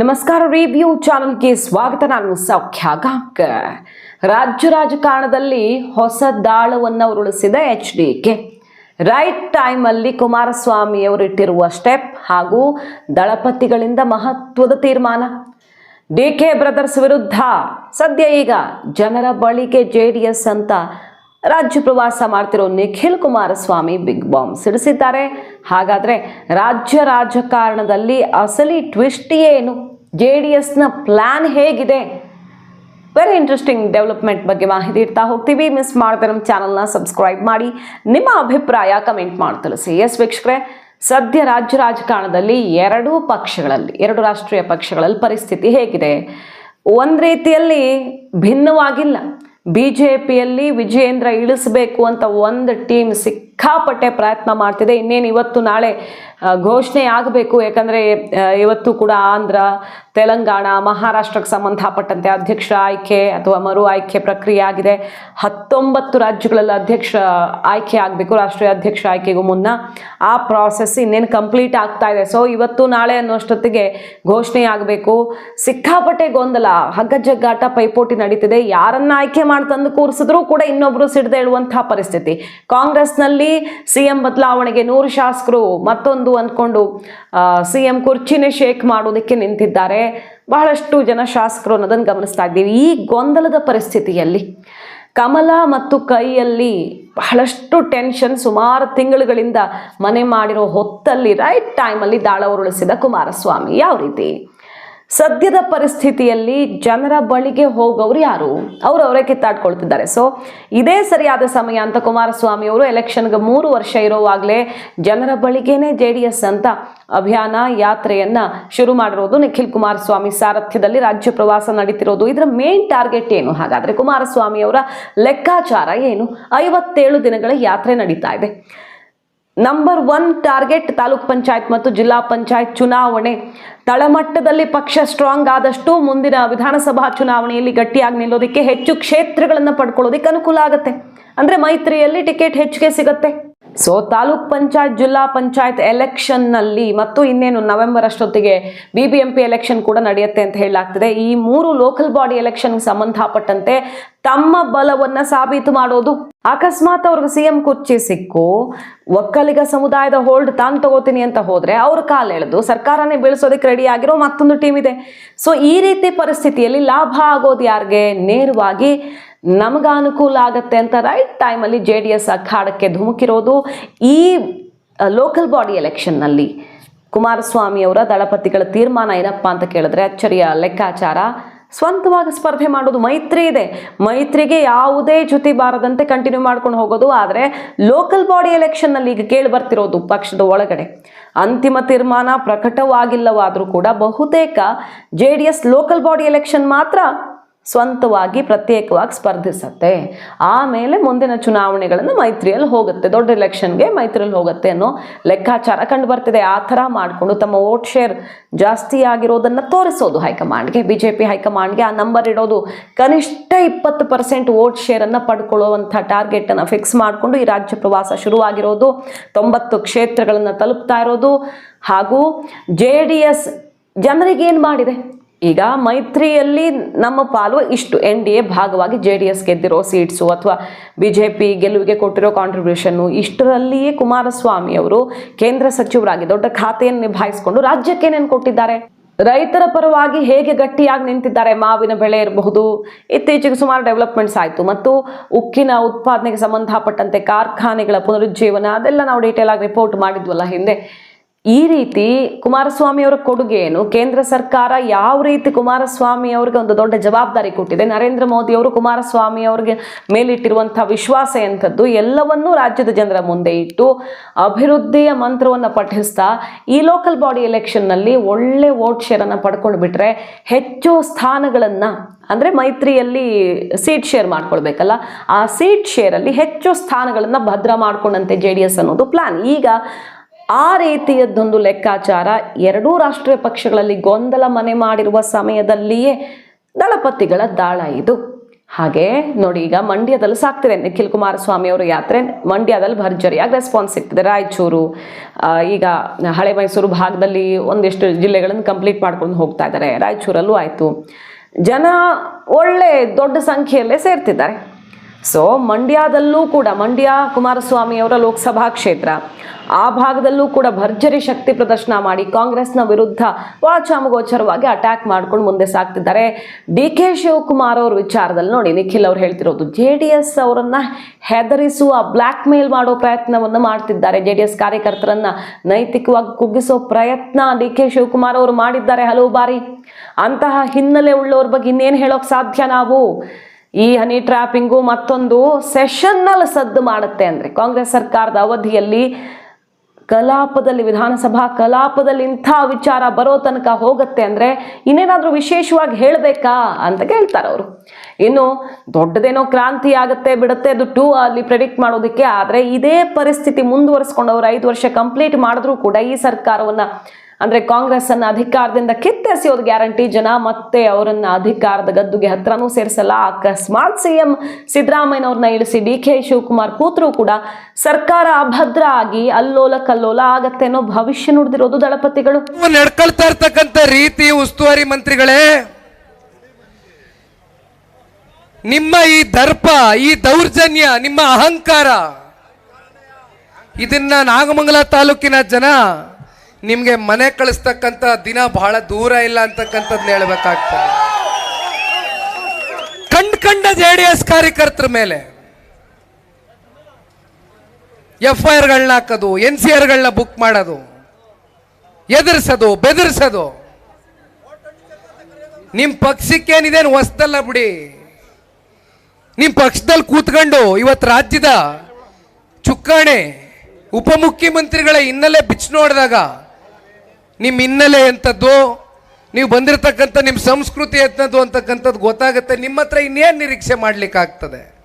ನಮಸ್ಕಾರ ರಿವ್ಯೂ ಚಾನಲ್ಗೆ ಸ್ವಾಗತ. ನಾನು ಸೌಖ್ಯ ರಾಜ್ಯ ರಾಜಕಾರಣದಲ್ಲಿ ಹೊಸ ದಾಳವನ್ನು ಉರುಳಿಸಿದ ಎಚ್ ಡಿ ಕೆ. ರೈಟ್ ಟೈಮಲ್ಲಿ ಕುಮಾರಸ್ವಾಮಿ ಅವರು ಇಟ್ಟಿರುವ ಸ್ಟೆಪ್ ಹಾಗೂ ದಳಪತಿಗಳಿಂದ ಮಹತ್ವದ ತೀರ್ಮಾನ. ಡಿ ಕೆ ಬ್ರದರ್ಸ್ ವಿರುದ್ಧ ಸದ್ಯ ಈಗ ಜನರ ಬಳಿಗೆ ಜೆ ಡಿ ಎಸ್ ಅಂತ ರಾಜ್ಯ ಪ್ರವಾಸ ಮಾಡ್ತಿರೋ ನಿಖಿಲ್ ಕುಮಾರಸ್ವಾಮಿ ಬಿಗ್ ಬಾಂಬ್ ಸಿಡಿಸಿದ್ದಾರೆ. ಹಾಗಾದ್ರೆ ರಾಜ್ಯ ರಾಜಕಾರಣದಲ್ಲಿ ಅಸಲಿ ಟ್ವಿಸ್ಟ್ ಏನು? ಜೆ ಡಿ ಎಸ್ನ ಪ್ಲಾನ್ ಹೇಗಿದೆ? ವೆರಿ ಇಂಟ್ರೆಸ್ಟಿಂಗ್ ಡೆವಲಪ್ಮೆಂಟ್ ಬಗ್ಗೆ ಮಾಹಿತಿ ಇಡ್ತಾ ಹೋಗ್ತೀವಿ. ಮಿಸ್ ಮಾಡದೆ ನಮ್ಮ ಚಾನಲ್ನ ಸಬ್ಸ್ಕ್ರೈಬ್ ಮಾಡಿ. ನಿಮ್ಮ ಅಭಿಪ್ರಾಯ ಕಮೆಂಟ್ ಮಾಡಿ ತಿಳಿಸಿ. ಎಸ್ ವೀಕ್ಷಕರೇ, ಸದ್ಯ ರಾಜ್ಯ ರಾಜಕಾರಣದಲ್ಲಿ ಎರಡೂ ಪಕ್ಷಗಳಲ್ಲಿ, ಎರಡು ರಾಷ್ಟ್ರೀಯ ಪಕ್ಷಗಳಲ್ಲಿ ಪರಿಸ್ಥಿತಿ ಹೇಗಿದೆ? ಒಂದು ರೀತಿಯಲ್ಲಿ ಭಿನ್ನವಾಗಿಲ್ಲ. ಬಿ ಜೆ ಪಿಯಲ್ಲಿ ವಿಜಯೇಂದ್ರ ಇಳಿಸಬೇಕು ಅಂತ ಒಂದು ಟೀಮ್ ಸಿಕ್ಕಾಪಟ್ಟೆ ಪ್ರಯತ್ನ ಮಾಡ್ತಿದೆ. ಇನ್ನೇನು ಇವತ್ತು ನಾಳೆ ಘೋಷಣೆ ಆಗಬೇಕು. ಯಾಕಂದರೆ ಇವತ್ತು ಕೂಡ ಆಂಧ್ರ, ತೆಲಂಗಾಣ, ಮಹಾರಾಷ್ಟ್ರಕ್ಕೆ ಸಂಬಂಧಪಟ್ಟಂತೆ ಅಧ್ಯಕ್ಷ ಆಯ್ಕೆ ಅಥವಾ ಮರು ಆಯ್ಕೆ ಪ್ರಕ್ರಿಯೆ ಆಗಿದೆ. ಹತ್ತೊಂಬತ್ತು ರಾಜ್ಯಗಳಲ್ಲಿ ಅಧ್ಯಕ್ಷ, ಆಯ್ಕೆ ಆಗಬೇಕು. ರಾಷ್ಟ್ರೀಯ ಅಧ್ಯಕ್ಷ ಆಯ್ಕೆಗೂ ಮುನ್ನ ಆ ಪ್ರಾಸೆಸ್ ಇನ್ನೇನು ಕಂಪ್ಲೀಟ್ ಆಗ್ತಾ ಇದೆ. ಸೊ ಇವತ್ತು ನಾಳೆ ಅನ್ನೋಷ್ಟೊತ್ತಿಗೆ ಘೋಷಣೆ ಆಗಬೇಕು. ಸಿಕ್ಕಾಪಟ್ಟೆ ಗೊಂದಲ. ಹಗ್ಗ ಜಗ್ಗಾಟ ಪೈಪೋಟಿ ನಡೀತಿದೆ. ಯಾರನ್ನ ಆಯ್ಕೆ ಮಾಡ್ತಂದು ಕೂರಿಸಿದ್ರು ಕೂಡ ಇನ್ನೊಬ್ರು ಸಿಡದೆ ಪರಿಸ್ಥಿತಿ. ಕಾಂಗ್ರೆಸ್ನಲ್ಲಿ ಸಿ ಎಂ ಬದಲಾವಣೆಗೆ ನೂರು ಶಾಸಕರು ಮತ್ತೊಂದು ಅಂದ್ಕೊಂಡು ಸಿ ಎಂ ಕುರ್ಚಿನೇ ಶೇಕ್ ಮಾಡೋದಕ್ಕೆ ನಿಂತಿದ್ದಾರೆ. ಬಹಳಷ್ಟು ಜನ ಶಾಸಕರು ಅನ್ನೋದನ್ನು ಗಮನಿಸ್ತಾ ಇದ್ದೀವಿ. ಈ ಗೊಂದಲದ ಪರಿಸ್ಥಿತಿಯಲ್ಲಿ ಕಮಲ ಮತ್ತು ಕೈಯಲ್ಲಿ ಬಹಳಷ್ಟು ಟೆನ್ಷನ್ ಸುಮಾರು ತಿಂಗಳುಗಳಿಂದ ಮನೆ ಮಾಡಿರೋ ಹೊತ್ತಲ್ಲಿ, ರೈಟ್ ಟೈಮಲ್ಲಿ ದಾಳ ಉರುಳಿಸಿದ ಕುಮಾರಸ್ವಾಮಿ. ಯಾವ ರೀತಿ? ಸದ್ಯದ ಪರಿಸ್ಥಿತಿಯಲ್ಲಿ ಜನರ ಬಳಿಗೆ ಹೋಗೋರು ಯಾರು? ಅವರು ಅವರೇ ಕಿತ್ತಾಡ್ಕೊಳ್ತಿದ್ದಾರೆ. ಸೊ ಇದೇ ಸರಿಯಾದ ಸಮಯ ಅಂತ ಕುಮಾರಸ್ವಾಮಿ ಅವರು ಎಲೆಕ್ಷನ್ಗೆ ಮೂರು ವರ್ಷ ಇರೋವಾಗಲೇ ಜನರ ಬಳಿಗೇನೆ ಜೆ ಅಂತ ಅಭಿಯಾನ, ಯಾತ್ರೆಯನ್ನ ಶುರು ಮಾಡಿರೋದು ನಿಖಿಲ್ ಕುಮಾರಸ್ವಾಮಿ ಸಾರಥ್ಯದಲ್ಲಿ ರಾಜ್ಯ ಪ್ರವಾಸ ನಡೀತಿರೋದು. ಇದರ ಮೇನ್ ಟಾರ್ಗೆಟ್ ಏನು? ಹಾಗಾದ್ರೆ ಕುಮಾರಸ್ವಾಮಿ ಅವರ ಲೆಕ್ಕಾಚಾರ ಏನು? ಐವತ್ತೇಳು ದಿನಗಳ ಯಾತ್ರೆ ನಡೀತಾ ಇದೆ. Number one target taluk panchayat ಮತ್ತು ಜಿಲ್ಲಾ ಪಂಚಾಯತ್ ಚುನಾವಣೆ. ತಳಮಟ್ಟದಲ್ಲಿ ಪಕ್ಷ ಸ್ಟ್ರಾಂಗ್ ಆದಷ್ಟು ಮುಂದಿನ ವಿಧಾನಸಭಾ ಚುನಾವಣೆಯಲ್ಲಿ ಗಟ್ಟಿಯಾಗಿ ನಿಲ್ಲೋದಕ್ಕೆ ಹೆಚ್ಚು ಕ್ಷೇತ್ರಗಳನ್ನು ಪಡ್ಕೊಳ್ಳೋದಕ್ಕೆ ಅನುಕೂಲ ಆಗುತ್ತೆ. ಅಂದರೆ ಮೈತ್ರಿಯಲ್ಲಿ ಟಿಕೆಟ್ ಹೆಚ್ಚಿಗೆ ಸಿಗುತ್ತೆ. ಸೊ ತಾಲೂಕ್ ಪಂಚಾಯತ್, ಜಿಲ್ಲಾ ಪಂಚಾಯತ್ ಎಲೆಕ್ಷನ್ನಲ್ಲಿ ಮತ್ತು ಇನ್ನೇನು ನವೆಂಬರ್ ಅಷ್ಟೊತ್ತಿಗೆ ಬಿ ಬಿ ಎಂ ಎಲೆಕ್ಷನ್ ಕೂಡ ನಡೆಯುತ್ತೆ ಅಂತ ಹೇಳಲಾಗ್ತದೆ. ಈ ಮೂರು ಲೋಕಲ್ ಬಾಡಿ ಎಲೆಕ್ಷನ್ಗೆ ಸಂಬಂಧಪಟ್ಟಂತೆ ತಮ್ಮ ಬಲವನ್ನ ಸಾಬೀತು ಮಾಡೋದು ಅಕಸ್ಮಾತ್ ಅವ್ರಿಗೆ ಸಿ ಎಂ ಕುರ್ಚಿ ಸಿಕ್ಕು, ಒಕ್ಕಲಿಗ ಸಮುದಾಯದ ಹೋಲ್ಡ್ ತಾನು ತಗೋತೀನಿ ಅಂತ ಹೋದ್ರೆ ಅವ್ರ ಕಾಲ್ ಎಳೆದು ಸರ್ಕಾರನೇ ಬೀಳಿಸೋದಕ್ಕೆ ರೆಡಿ ಆಗಿರೋ ಮತ್ತೊಂದು ಟೀಮ್ ಇದೆ. ಸೊ ಈ ರೀತಿ ಪರಿಸ್ಥಿತಿಯಲ್ಲಿ ಲಾಭ ಆಗೋದು ಯಾರಿಗೆ? ನೇರವಾಗಿ ನಮಗ ಅನುಕೂಲ ಆಗತ್ತೆ ಅಂತ ರೈಟ್ ಟೈಮಲ್ಲಿ ಜೆ ಡಿ ಎಸ್ ಅಖಾಡಕ್ಕೆ ಧುಮುಕಿರೋದು ಈ ಲೋಕಲ್ ಬಾಡಿ ಎಲೆಕ್ಷನ್ನಲ್ಲಿ ಕುಮಾರಸ್ವಾಮಿ ಅವರ ದಳಪತಿಗಳ ತೀರ್ಮಾನ ಏನಪ್ಪ ಅಂತ ಕೇಳಿದ್ರೆ ಅಚ್ಚರಿಯ ಲೆಕ್ಕಾಚಾರ, ಸ್ವಂತವಾಗಿ ಸ್ಪರ್ಧೆ ಮಾಡೋದು ಮೈತ್ರಿ ಇದೆ. ಮೈತ್ರಿಗೆ ಯಾವುದೇ ಜೊತೆ ಬಾರದಂತೆ ಕಂಟಿನ್ಯೂ ಮಾಡ್ಕೊಂಡು ಹೋಗೋದು, ಆದರೆ ಲೋಕಲ್ ಬಾಡಿ ಎಲೆಕ್ಷನ್ನಲ್ಲಿ ಈಗ ಕೇಳಿ ಬರ್ತಿರೋದು ಪಕ್ಷದ ಒಳಗಡೆ. ಅಂತಿಮ ತೀರ್ಮಾನ ಪ್ರಕಟವಾಗಿಲ್ಲವಾದರೂ ಕೂಡ ಬಹುತೇಕ ಜೆ ಲೋಕಲ್ ಬಾಡಿ ಎಲೆಕ್ಷನ್ ಮಾತ್ರ ಸ್ವಂತವಾಗಿ ಪ್ರತ್ಯೇಕವಾಗಿ ಸ್ಪರ್ಧಿಸತ್ತೆ. ಆಮೇಲೆ ಮುಂದಿನ ಚುನಾವಣೆಗಳನ್ನು ಮೈತ್ರಿಯಲ್ಲಿ ಹೋಗುತ್ತೆ. ದೊಡ್ಡ ಎಲೆಕ್ಷನ್ಗೆ ಮೈತ್ರಿಯಲ್ಲಿ ಹೋಗುತ್ತೆ ಅನ್ನೋ ಲೆಕ್ಕಾಚಾರ ಕಂಡು ಬರ್ತಿದೆ ಆ ಥರ ಮಾಡಿಕೊಂಡು ತಮ್ಮ ವೋಟ್ ಶೇರ್ ಜಾಸ್ತಿ ಆಗಿರೋದನ್ನು ತೋರಿಸೋದು ಹೈಕಮಾಂಡ್ಗೆ. ಬಿ ಜೆ ಪಿ ಹೈಕಮಾಂಡ್ಗೆ ಆ ನಂಬರ್ ಇಡೋದು ಕನಿಷ್ಠ ಇಪ್ಪತ್ತು ಪರ್ಸೆಂಟ್ ವೋಟ್ ಶೇರನ್ನು ಪಡ್ಕೊಳ್ಳುವಂಥ ಟಾರ್ಗೆಟನ್ನು ಫಿಕ್ಸ್ ಮಾಡಿಕೊಂಡು ಈ ರಾಜ್ಯ ಪ್ರವಾಸ ಶುರುವಾಗಿರೋದು. ತೊಂಬತ್ತು ಕ್ಷೇತ್ರಗಳನ್ನು ತಲುಪ್ತಾ ಇರೋದು. ಹಾಗೂ ಜೆ ಡಿ ಎಸ್ ಜನರಿಗೇನು ಮಾಡಿದೆ? ಈಗ ಮೈತ್ರಿಯಲ್ಲಿ ನಮ್ಮ ಪಾಲು ಇಷ್ಟು. ಎನ್ ಡಿ ಎ ಭಾಗವಾಗಿ ಜೆ ಡಿ ಎಸ್ ಗೆದ್ದಿರೋ ಸೀಟ್ಸು ಅಥವಾ ಬಿ ಜೆ ಪಿ ಗೆಲುವಿಗೆ ಕೊಟ್ಟಿರೋ ಕಾಂಟ್ರಿಬ್ಯೂಷನ್ನು ಇಷ್ಟರಲ್ಲಿಯೇ ಕುಮಾರಸ್ವಾಮಿ ಅವರು ಕೇಂದ್ರ ಸಚಿವರಾಗಿ ದೊಡ್ಡ ಖಾತೆಯನ್ನು ನಿಭಾಯಿಸಿಕೊಂಡು ರಾಜ್ಯಕ್ಕೆ ಏನೇನು ಕೊಟ್ಟಿದ್ದಾರೆ ರೈತರ ಪರವಾಗಿ ಹೇಗೆ ಗಟ್ಟಿಯಾಗಿ ನಿಂತಿದ್ದಾರೆ ಮಾವಿನ ಬೆಳೆ ಇರಬಹುದು. ಇತ್ತೀಚೆಗೆ ಸುಮಾರು ಡೆವಲಪ್ಮೆಂಟ್ಸ್ ಆಯಿತು. ಮತ್ತು ಉಕ್ಕಿನ ಉತ್ಪಾದನೆಗೆ ಸಂಬಂಧಪಟ್ಟಂತೆ ಕಾರ್ಖಾನೆಗಳ ಪುನರುಜ್ಜೀವನ ಅದೆಲ್ಲ ನಾವು ಡೀಟೇಲ್ ಆಗಿ ರಿಪೋರ್ಟ್ ಮಾಡಿದ್ವಲ್ಲ ಹಿಂದೆ. ಈ ರೀತಿ ಕುಮಾರಸ್ವಾಮಿ ಅವರ ಕೊಡುಗೆ ಏನು ಕೇಂದ್ರ ಸರ್ಕಾರ ಯಾವ ರೀತಿ ಕುಮಾರಸ್ವಾಮಿ ಅವರಿಗೆ ಒಂದು ದೊಡ್ಡ ಜವಾಬ್ದಾರಿ ಕೊಟ್ಟಿದೆ, ನರೇಂದ್ರ ಮೋದಿ ಅವರು ಕುಮಾರಸ್ವಾಮಿ ಅವರಿಗೆ ಮೇಲಿಟ್ಟಿರುವಂತಹ ವಿಶ್ವಾಸ ಎಂಥದ್ದು ಎಲ್ಲವನ್ನೂ ರಾಜ್ಯದ ಜನರ ಮುಂದೆ ಇಟ್ಟು ಅಭಿವೃದ್ಧಿಯ ಮಂತ್ರವನ್ನು ಪಠಿಸ್ತಾ ಈ ಲೋಕಲ್ ಬಾಡಿ ಎಲೆಕ್ಷನ್ನಲ್ಲಿ ಒಳ್ಳೆ ವೋಟ್ ಶೇರನ್ನು ಪಡ್ಕೊಂಡು ಬಿಟ್ರೆ ಹೆಚ್ಚು ಸ್ಥಾನಗಳನ್ನು, ಅಂದರೆ ಮೈತ್ರಿಯಲ್ಲಿ ಸೀಟ್ ಶೇರ್ ಮಾಡ್ಕೊಳ್ಬೇಕಲ್ಲ, ಆ ಸೀಟ್ ಶೇರಲ್ಲಿ ಹೆಚ್ಚು ಸ್ಥಾನಗಳನ್ನು ಭದ್ರ ಮಾಡ್ಕೊಂಡಂತೆ ಜೆ ಡಿ ಎಸ್ ಅನ್ನೋದು ಪ್ಲಾನ್ ಈಗ ಆ ರೀತಿಯದ್ದೊಂದು ಲೆಕ್ಕಾಚಾರ ಎರಡೂ ರಾಷ್ಟ್ರೀಯ ಪಕ್ಷಗಳಲ್ಲಿ ಗೊಂದಲ ಮನೆ ಮಾಡಿರುವ ಸಮಯದಲ್ಲಿಯೇ ದಳಪತಿಗಳ ದಾಳ ಇದು. ಹಾಗೆ ನೋಡಿ ಈಗ ಮಂಡ್ಯದಲ್ಲಿ ಸಾಕ್ತಿದೆ. ನಿಖಿಲ್ ಕುಮಾರಸ್ವಾಮಿ ಅವರ ಯಾತ್ರೆ. ಮಂಡ್ಯದಲ್ಲಿ ಭರ್ಜರಿಯಾಗಿ ರೆಸ್ಪಾನ್ಸ್ ಸಿಗ್ತಿದೆ. ರಾಯಚೂರು ಈಗ ಹಳೆ ಮೈಸೂರು ಭಾಗದಲ್ಲಿ ಒಂದಿಷ್ಟು ಜಿಲ್ಲೆಗಳನ್ನು ಕಂಪ್ಲೀಟ್ ಮಾಡ್ಕೊಂಡು ಹೋಗ್ತಾ ಇದ್ದಾರೆ. ರಾಯಚೂರಲ್ಲೂ ಆಯಿತು. ಜನ ಒಳ್ಳೆ ದೊಡ್ಡ ಸಂಖ್ಯೆಯಲ್ಲೇ ಸೇರ್ತಿದ್ದಾರೆ. ಸೊ ಮಂಡ್ಯದಲ್ಲೂ ಕೂಡ, ಮಂಡ್ಯ ಕುಮಾರಸ್ವಾಮಿಯವರ ಲೋಕಸಭಾ ಕ್ಷೇತ್ರ ಆ ಭಾಗದಲ್ಲೂ ಕೂಡ ಭರ್ಜರಿ ಶಕ್ತಿ ಪ್ರದರ್ಶನ ಮಾಡಿ ಕಾಂಗ್ರೆಸ್ನ ವಿರುದ್ಧ ವಾಚಾಮಗೋಚರವಾಗಿ ಅಟ್ಯಾಕ್ ಮಾಡ್ಕೊಂಡು ಮುಂದೆ ಸಾಗ್ತಿದ್ದಾರೆ ಡಿ ಕೆ ಶಿವಕುಮಾರ್ ಅವ್ರ ವಿಚಾರದಲ್ಲಿ ನೋಡಿ, ನಿಖಿಲ್ ಅವ್ರು ಹೇಳ್ತಿರೋದು, ಜೆ ಡಿ ಎಸ್ ಅವರನ್ನ ಹೆದರಿಸುವ ಬ್ಲ್ಯಾಕ್ ಮೇಲ್ ಮಾಡೋ ಪ್ರಯತ್ನವನ್ನು ಮಾಡ್ತಿದ್ದಾರೆ. ಜೆ ಡಿ ಎಸ್ ಕಾರ್ಯಕರ್ತರನ್ನ ನೈತಿಕವಾಗಿ ಕುಗ್ಗಿಸೋ ಪ್ರಯತ್ನ ಡಿ ಕೆ ಶಿವಕುಮಾರ್ ಅವರು ಮಾಡಿದ್ದಾರೆ ಹಲವು ಬಾರಿ. ಅಂತಹ ಹಿನ್ನೆಲೆ ಉಳ್ಳವ್ರ ಬಗ್ಗೆ ಇನ್ನೇನು ಹೇಳೋಕ್ ಸಾಧ್ಯ ನಾವು? ಈ ಹನಿ ಟ್ರ್ಯಾಪಿಂಗು ಮತ್ತೊಂದು ಸೆಷನ್ನಲ್ಲಿ ಸದ್ದು ಮಾಡುತ್ತೆ ಅಂದರೆ ಕಾಂಗ್ರೆಸ್ ಸರ್ಕಾರದ ಅವಧಿಯಲ್ಲಿ ಕಲಾಪದಲ್ಲಿ, ವಿಧಾನಸಭಾ ಕಲಾಪದಲ್ಲಿ ಇಂಥ ವಿಚಾರ ಬರೋ ತನಕ ಹೋಗುತ್ತೆ ಅಂದರೆ ಇನ್ನೇನಾದರೂ ವಿಶೇಷವಾಗಿ ಹೇಳಬೇಕಾ ಅಂತ ಕೇಳ್ತಾರೆ ಅವರು. ಇನ್ನು ದೊಡ್ಡದೇನೋ ಕ್ರಾಂತಿ ಆಗುತ್ತೆ, ಬಿಡುತ್ತೆ ಅದು ಟೂ ಅಲ್ಲಿ ಪ್ರೆಡಿಕ್ಟ್ ಮಾಡೋದಕ್ಕೆ, ಆದರೆ ಇದೇ ಪರಿಸ್ಥಿತಿ ಮುಂದುವರಿಸ್ಕೊಂಡು ಅವರು ಐದು ವರ್ಷ ಕಂಪ್ಲೀಟ್ ಮಾಡಿದ್ರೂ ಕೂಡ ಈ ಸರ್ಕಾರವನ್ನು ಅಂದ್ರೆ ಕಾಂಗ್ರೆಸ್ ಅನ್ನ ಅಧಿಕಾರದಿಂದ ಕಿತ್ತೆಸೆಯೋದು ಗ್ಯಾರಂಟಿ, ಜನ ಮತ್ತೆ ಅವರನ್ನ ಅಧಿಕಾರದ ಗದ್ದುಗೆ ಹತ್ರನೂ ಸೇರಿಸಲ್ಲ. ಅಕಸ್ಮಾತ್ ಸಿಎಂ ಸಿದ್ದರಾಮಯ್ಯನವ್ರನ್ನ ಇಳಿಸಿ ಡಿ ಕೆ ಶಿವಕುಮಾರ್ ಕೂತರೂ ಕೂಡ ಸರ್ಕಾರ ಅಭದ್ರ ಆಗಿ ಅಲ್ಲೋಲ ಕಲ್ಲೋಲ ಆಗತ್ತೆ ಅನ್ನೋ ಭವಿಷ್ಯ ನುಡಿದಿರೋದು ದಳಪತಿಗಳು. ನಡ್ಕೊಳ್ತಾ ಇರ್ತಕ್ಕಂಥ ರೀತಿ ಉಸ್ತುವಾರಿ ಮಂತ್ರಿಗಳೇ, ನಿಮ್ಮ ಈ ದರ್ಪ, ಈ ದೌರ್ಜನ್ಯ, ನಿಮ್ಮ ಅಹಂಕಾರ, ಇದನ್ನ ನಾಗಮಂಗಲ ತಾಲೂಕಿನ ಜನ ನಿಮ್ಗೆ ಮನೆ ಕಳಿಸ್ತಕ್ಕಂಥ ದಿನ ಬಹಳ ದೂರ ಇಲ್ಲ ಅಂತಕ್ಕಂಥದ್ನ ಹೇಳ್ಬೇಕಾಗ್ತದೆ. ಕಂಡ್ ಕಂಡ ಜೆ ಡಿ ಎಸ್ ಕಾರ್ಯಕರ್ತರ ಮೇಲೆ ಎಫ್ ಐ ಆರ್ಗಳನ್ನ ಹಾಕೋದು, ಎನ್ ಸಿ ಆರ್ಗಳನ್ನ ಬುಕ್ ಮಾಡೋದು, ಎದುರಿಸೋದು, ಬೆದರಿಸೋದು. ನಿಮ್ಮ ಪಕ್ಷಕ್ಕೇನಿದೇನು ಹೊಸ್ದಲ್ಲ ಬಿಡಿ. ನಿಮ್ಮ ಪಕ್ಷದಲ್ಲಿ ಕೂತ್ಕೊಂಡು ಇವತ್ತು ರಾಜ್ಯದ ಚುಕ್ಕಾಣೆ ಉಪಮುಖ್ಯಮಂತ್ರಿಗಳ ಹಿನ್ನೆಲೆ ಬಿಚ್ಚು ನೋಡಿದಾಗ ನಿಮ್ಮ ಹಿನ್ನೆಲೆ ಎಂಥದ್ದು? ನೀವು ಬಂದಿರತಕ್ಕಂಥ ನಿಮ್ಮ ಸಂಸ್ಕೃತಿ ಎಂಥದ್ದು ಅಂತಕ್ಕಂಥದ್ದು ಗೊತ್ತಾಗುತ್ತೆ. ನಿಮ್ಮ ಹತ್ರ ಇನ್ನೇನು ನಿರೀಕ್ಷೆ ಮಾಡಲಿಕ್ಕಾಗ್ತದೆ?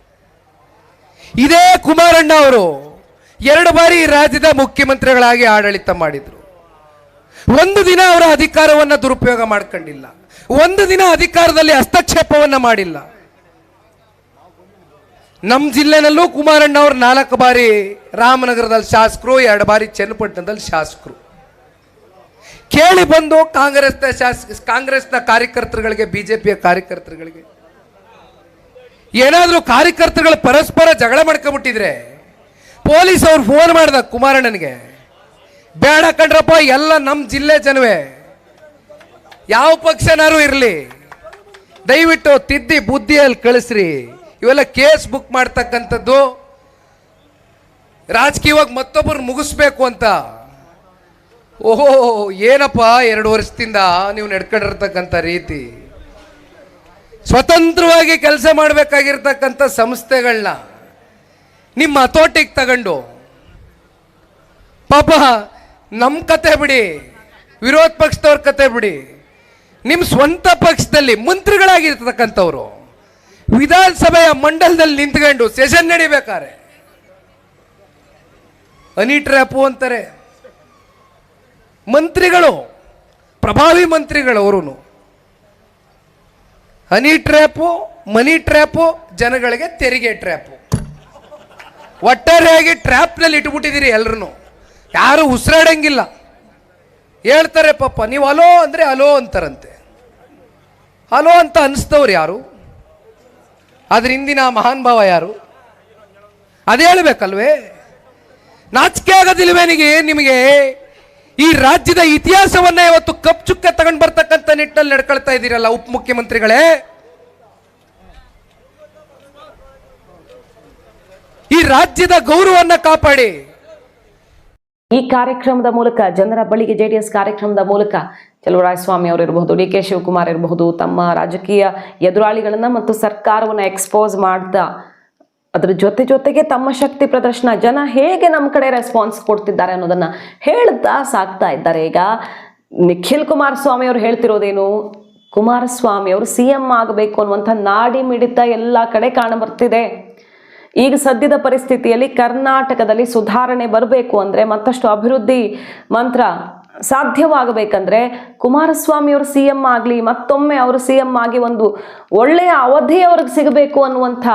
ಇದೇ ಕುಮಾರಣ್ಣ ಅವರು ಎರಡು ಬಾರಿ ರಾಜ್ಯದ ಮುಖ್ಯಮಂತ್ರಿಗಳಾಗಿ ಆಡಳಿತ ಮಾಡಿದರು. ಒಂದು ದಿನ ಅವರ ಅಧಿಕಾರವನ್ನು ದುರುಪಯೋಗ ಮಾಡ್ಕೊಂಡಿಲ್ಲ. ಒಂದು ದಿನ ಅಧಿಕಾರದಲ್ಲಿ ಹಸ್ತಕ್ಷೇಪವನ್ನು ಮಾಡಿಲ್ಲ. ನಮ್ಮ ಜಿಲ್ಲೆನಲ್ಲೂ ಕುಮಾರಣ್ಣ ಅವರು ನಾಲ್ಕು ಬಾರಿ ರಾಮನಗರದಲ್ಲಿ ಶಾಸಕರು, ಎರಡು ಬಾರಿ ಚನ್ನಪಟ್ಟಣದಲ್ಲಿ ಶಾಸಕರು. ಕೇಳಿ ಬಂದು ಕಾಂಗ್ರೆಸ್ನ ಶಾಸ, ಕಾಂಗ್ರೆಸ್ನ ಕಾರ್ಯಕರ್ತರುಗಳಿಗೆ ಪಿಯ ಕಾರ್ಯಕರ್ತರುಗಳಿಗೆ. ಏನಾದರೂ ಕಾರ್ಯಕರ್ತರುಗಳು ಪರಸ್ಪರ ಜಗಳ ಮಾಡ್ಕೊಂಬಿಟ್ಟಿದ್ರೆ, ಪೊಲೀಸ್ ಅವ್ರು ಫೋನ್ ಮಾಡ್ದ ಕುಮಾರಣ್ಣನಿಗೆ, ಬೇಡ ಕಂಡ್ರಪ್ಪ ಎಲ್ಲ ನಮ್ಮ ಜಿಲ್ಲೆ ಜನವೇ. ಯಾವ ಪಕ್ಷನಾರು ಇರಲಿ. ದಯವಿಟ್ಟು ತಿದ್ದಿ ಬುದ್ಧಿಯಲ್ಲಿ ಕಳಿಸ್ರಿ. ಇವೆಲ್ಲ ಕೇಸ್ ಬುಕ್ ಮಾಡ್ತಕ್ಕಂಥದ್ದು. ರಾಜಕೀಯವಾಗಿ ಮತ್ತೊಬ್ಬರು ಮುಗಿಸ್ಬೇಕು ಅಂತ. ಓಹೋ, ಏನಪ್ಪ ಎರಡು ವರ್ಷದಿಂದ ನೀವು ನಡ್ಕೊಂಡಿರ್ತಕ್ಕಂಥ ರೀತಿ? ಸ್ವತಂತ್ರವಾಗಿ ಕೆಲಸ ಮಾಡಬೇಕಾಗಿರ್ತಕ್ಕಂಥ ಸಂಸ್ಥೆಗಳನ್ನ ನಿಮ್ಮ ಹತೋಟಿಗೆ ತಗೊಂಡು. ಪಾಪ ನಮ್ಮ ಕತೆ ಬಿಡಿ, ವಿರೋಧ ಪಕ್ಷದವ್ರ ಕತೆ ಬಿಡಿ. ನಿಮ್ಮ ಸ್ವಂತ ಪಕ್ಷದಲ್ಲಿ ಮಂತ್ರಿಗಳಾಗಿರ್ತಕ್ಕಂಥವ್ರು, ವಿಧಾನಸಭೆಯ ಮಂಡಲದಲ್ಲಿ ನಿಂತ್ಕೊಂಡು ಸೆಷನ್ ನಡಿಬೇಕಾರೆ. ಹನಿ ಟ್ರ್ಯಾಪು ಅಂತಾರೆ. ಮಂತ್ರಿಗಳು, ಪ್ರಭಾವಿ ಮಂತ್ರಿಗಳು ಅವರು ಹನಿ ಟ್ರ್ಯಾಪು, ಮನಿ ಟ್ರ್ಯಾಪು, ಜನಗಳಿಗೆ ತೆರಿಗೆ ಟ್ರ್ಯಾಪು. ಒಟ್ಟಾರೆಯಾಗಿ ಟ್ರ್ಯಾಪ್ನಲ್ಲಿ ಇಟ್ಬಿಟ್ಟಿದ್ದೀರಿ ಎಲ್ಲರೂ ಯಾರು ಉಸಿರಾಡಂಗಿಲ್ಲ. ಹೇಳ್ತಾರೆ ಪಾಪ, ನೀವು ಅಲೋ ಅಂದರೆ ಅಲೋ ಅಂತಾರಂತೆ. ಅಲೋ ಅಂತ ಅನಿಸ್ತವ್ರು ಯಾರು? ಅದ್ರ ಹಿಂದಿನ ಮಹಾನ್ ಭಾವ ಯಾರು? ಅದು ಹೇಳ್ಬೇಕಲ್ವೇ? ನಾಚಿಕೆ ಆಗೋದಿಲ್ವೇನಿಗೆ ನಿಮಗೆ ಈ ರಾಜ್ಯದ ಇತಿಹಾಸವನ್ನ ಇವತ್ತು ಕಪ್ ಚುಕ್ಕ ತಗೊಂಡ್ ಬರ್ತಕ್ಕಂಥ ನಿಟ್ಟಿನಲ್ಲಿ ನಡ್ಕೊಳ್ತಾ ಇದ್ದೀರಲ್ಲ ಉಪಮುಖ್ಯಮಂತ್ರಿಗಳೇ ಈ ರಾಜ್ಯದ ಗೌರವವನ್ನ ಕಾಪಾಡಿ. ಈ ಕಾರ್ಯಕ್ರಮದ ಮೂಲಕ, ಜನರ ಬಳಿಗೆ ಜೆಡಿಎಸ್ ಕಾರ್ಯಕ್ರಮದ ಮೂಲಕ ಚಲುವರಾಯಸ್ವಾಮಿ ಅವರು ಇರಬಹುದು, ಡಿ ಕೆ ಶಿವಕುಮಾರ್ ಇರಬಹುದು, ತಮ್ಮ ರಾಜಕೀಯ ಎದುರಾಳಿಗಳನ್ನ ಮತ್ತು ಸರ್ಕಾರವನ್ನ ಎಕ್ಸ್ಪೋಸ್ ಮಾಡ್ದ ಅದ್ರ ಜೊತೆ ಜೊತೆಗೆ ತಮ್ಮ ಶಕ್ತಿ ಪ್ರದರ್ಶನ. ಜನ ಹೇಗೆ ನಮ್ಮ ಕಡೆ ರೆಸ್ಪಾನ್ಸ್ ಕೊಡ್ತಿದ್ದಾರೆ ಅನ್ನೋದನ್ನ ಹೇಳ್ತಾ ಸಾಕ್ತಾ ಇದ್ದಾರೆ. ಈಗ ನಿಖಿಲ್ ಕುಮಾರಸ್ವಾಮಿ ಅವರು ಹೇಳ್ತಿರೋದೇನು? ಕುಮಾರಸ್ವಾಮಿ ಅವರು ಸಿ ಎಂ ಆಗಬೇಕು ಅನ್ನುವಂಥ ನಾಡಿ ಮಿಡಿತ ಎಲ್ಲ ಕಡೆ ಕಾಣಬರ್ತಿದೆ. ಈಗ ಸದ್ಯದ ಪರಿಸ್ಥಿತಿಯಲ್ಲಿ ಕರ್ನಾಟಕದಲ್ಲಿ ಸುಧಾರಣೆ ಬರಬೇಕು ಅಂದರೆ ಮತ್ತಷ್ಟು ಅಭಿವೃದ್ಧಿ ಮಂತ್ರ ಸಾಧ್ಯವಾಗಬೇಕಂದ್ರೆ ಕುಮಾರಸ್ವಾಮಿ ಅವರು ಸಿ ಎಂ ಆಗಲಿ, ಮತ್ತೊಮ್ಮೆ ಅವರು ಸಿ ಎಂ ಆಗಿ ಒಂದು ಒಳ್ಳೆಯ ಅವಧಿ ಅವ್ರಿಗೆ ಸಿಗಬೇಕು ಅನ್ನುವಂಥ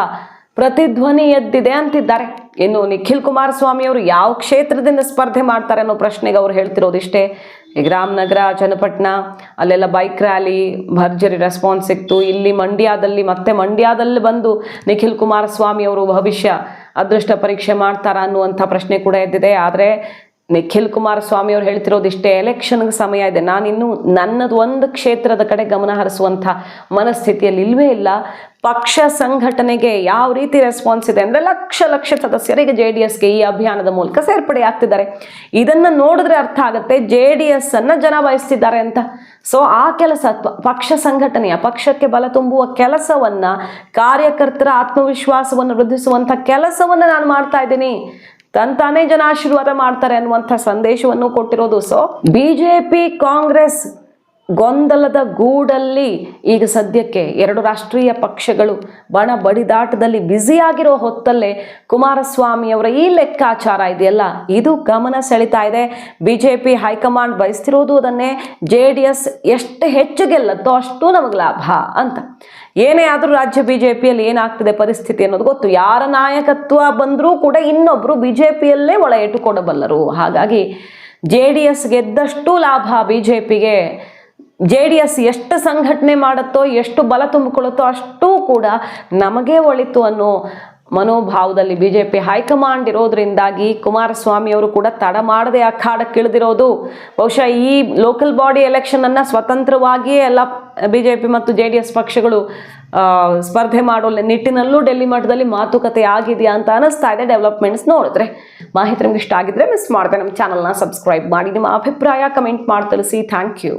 ಪ್ರತಿಧ್ವನಿ ಎದ್ದಿದೆ ಅಂತಿದ್ದಾರೆ. ಇನ್ನು ನಿಖಿಲ್ ಕುಮಾರಸ್ವಾಮಿ ಅವರು ಯಾವ ಕ್ಷೇತ್ರದಿಂದ ಸ್ಪರ್ಧೆ ಮಾಡ್ತಾರೆ ಅನ್ನೋ ಪ್ರಶ್ನೆಗೆ ಅವ್ರು ಹೇಳ್ತಿರೋದಿಷ್ಟೇ ರಾಮನಗರ ಚನ್ನಪಟ್ಟಣ ಅಲ್ಲೆಲ್ಲ ಬೈಕ್ ರ್ಯಾಲಿ, ಭರ್ಜರಿ ರೆಸ್ಪಾನ್ಸ್ ಸಿಕ್ತು. ಇಲ್ಲಿ ಮಂಡ್ಯದಲ್ಲಿ, ಮತ್ತೆ ಮಂಡ್ಯದಲ್ಲಿ ಬಂದು ನಿಖಿಲ್ ಕುಮಾರಸ್ವಾಮಿ ಅವರು ಭವಿಷ್ಯ ಅದೃಷ್ಟ ಪರೀಕ್ಷೆ ಮಾಡ್ತಾರಾ ಅನ್ನುವಂಥ ಪ್ರಶ್ನೆ ಕೂಡ ಎದ್ದಿದೆ. ಆದರೆ ನಿಖಿಲ್ ಕುಮಾರಸ್ವಾಮಿ ಅವ್ರು ಹೇಳ್ತಿರೋದಿಷ್ಟೇ ಎಲೆಕ್ಷನ್ಗೆ ಸಮಯ ಇದೆ. ನಾನಿನ್ನು ನನ್ನದು ಒಂದು ಕ್ಷೇತ್ರದ ಕಡೆ ಗಮನ ಹರಿಸುವಂಥ ಮನಸ್ಥಿತಿಯಲ್ಲಿ ಇಲ್ಲವೇ ಇಲ್ಲ. ಪಕ್ಷ ಸಂಘಟನೆಗೆ ಯಾವ ರೀತಿ ರೆಸ್ಪಾನ್ಸ್ ಇದೆ ಅಂದರೆ ಲಕ್ಷ ಲಕ್ಷ ಸದಸ್ಯರಿಗೆ ಜೆ ಡಿ ಎಸ್ಗೆ ಈ ಅಭಿಯಾನದ ಮೂಲಕ ಸೇರ್ಪಡೆ ಆಗ್ತಿದ್ದಾರೆ. ಇದನ್ನು ನೋಡಿದ್ರೆ ಅರ್ಥ ಆಗುತ್ತೆ, ಜೆ ಡಿ ಎಸ್ ಅನ್ನ ಜನ ಬಯಸ್ತಿದ್ದಾರೆ ಅಂತ. ಸೊ ಆ ಕೆಲಸ ಪಕ್ಷ ಸಂಘಟನೆಯ ಪಕ್ಷಕ್ಕೆ ಬಲ ತುಂಬುವ ಕೆಲಸವನ್ನ ಕಾರ್ಯಕರ್ತರ ಆತ್ಮವಿಶ್ವಾಸವನ್ನು ವೃದ್ಧಿಸುವಂಥ ಕೆಲಸವನ್ನ ನಾನು ಮಾಡ್ತಾ ಇದ್ದೀನಿ. ತಂತಾನೇ ಜನ ಆಶೀರ್ವಾದ ಮಾಡ್ತಾರೆ ಅನ್ನುವಂಥ ಸಂದೇಶವನ್ನು ಕೊಟ್ಟಿರೋದು. ಸೊ ಬಿಜೆಪಿ ಕಾಂಗ್ರೆಸ್ ಗೊಂದಲದ ಗೂಡಲ್ಲಿ ಈಗ ಸದ್ಯಕ್ಕೆ ಎರಡು ರಾಷ್ಟ್ರೀಯ ಪಕ್ಷಗಳು ಬಣ ಬಡಿದಾಟದಲ್ಲಿ ಬ್ಯುಸಿಯಾಗಿರೋ ಹೊತ್ತಲ್ಲೇ ಕುಮಾರಸ್ವಾಮಿ ಅವರ ಈ ಲೆಕ್ಕಾಚಾರ ಇದೆಯಲ್ಲ? ಇದು ಗಮನ ಸೆಳಿತಾ ಇದೆ. B J P high command ಬಯಸ್ತಿರೋದು ಅದನ್ನೇ. ಜೆ ಡಿ ಎಸ್ ಎಷ್ಟು ಹೆಚ್ಚು ಗೆಲ್ಲತ್ತೋ ಅಷ್ಟು ನಮಗೆ ಲಾಭ ಅಂತ. ಏನೇ ಆದರೂ ರಾಜ್ಯ ಬಿ ಜೆ ಪಿಯಲ್ಲಿ ಏನಾಗ್ತಿದೆ ಪರಿಸ್ಥಿತಿ ಅನ್ನೋದು ಗೊತ್ತು. ಯಾರ ನಾಯಕತ್ವ ಬಂದರೂ ಕೂಡ ಇನ್ನೊಬ್ಬರು ಬಿ ಜೆ ಪಿಯಲ್ಲೇ ಒಳ ಇಟ್ಟುಕೊಡಬಲ್ಲರು ಹಾಗಾಗಿ ಜೆ ಡಿ ಎಸ್ ಗೆದ್ದಷ್ಟು ಲಾಭ ಬಿ ಜೆ ಪಿಗೆ ಜೆ ಡಿ ಎಸ್ ಎಷ್ಟು ಸಂಘಟನೆ ಮಾಡುತ್ತೋ, ಎಷ್ಟು ಬಲ ತುಂಬಿಕೊಳ್ಳುತ್ತೋ ಅಷ್ಟೂ ಕೂಡ ನಮಗೆ ಒಳಿತು ಅನ್ನೋ ಮನೋಭಾವದಲ್ಲಿ B J P high command ಇರೋದ್ರಿಂದಾಗಿ Kumaraswamy ಅವರು ಕೂಡ ತಡ ಮಾಡದೆ ಅಖಾಡಕ್ಕಿಳಿದಿರೋದು ಬಹುಶಃ ಈ ಲೋಕಲ್ ಬಾಡಿ ಎಲೆಕ್ಷನನ್ನು ಸ್ವತಂತ್ರವಾಗಿಯೇ ಎಲ್ಲ ಬಿ ಜೆ ಪಿ ಮತ್ತು ಜೆ ಡಿ ಎಸ್ ಪಕ್ಷಗಳು ಸ್ಪರ್ಧೆ ಮಾಡೋ ನಿಟ್ಟಿನಲ್ಲೂ ಡೆಲ್ಲಿ ಮಟ್ಟದಲ್ಲಿ ಮಾತುಕತೆ ಆಗಿದೆಯಾ ಅಂತ ಅನ್ನಿಸ್ತಾ ಇದೆ. ಡೆವಲಪ್ಮೆಂಟ್ಸ್ ನೋಡಿದ್ರೆ ಮಾಹಿತಿ ನಿಮ್ಗೆ ಇಷ್ಟ ಆಗಿದ್ರೆ ಮಿಸ್ ಮಾಡಿದೆ. ನಮ್ಮ ಚಾನಲ್ನ ಸಬ್ಸ್ಕ್ರೈಬ್ ಮಾಡಿ. ನಿಮ್ಮ ಅಭಿಪ್ರಾಯ ಕಮೆಂಟ್ ಮಾಡಿ, ತಿಳಿಸಿ. Thank you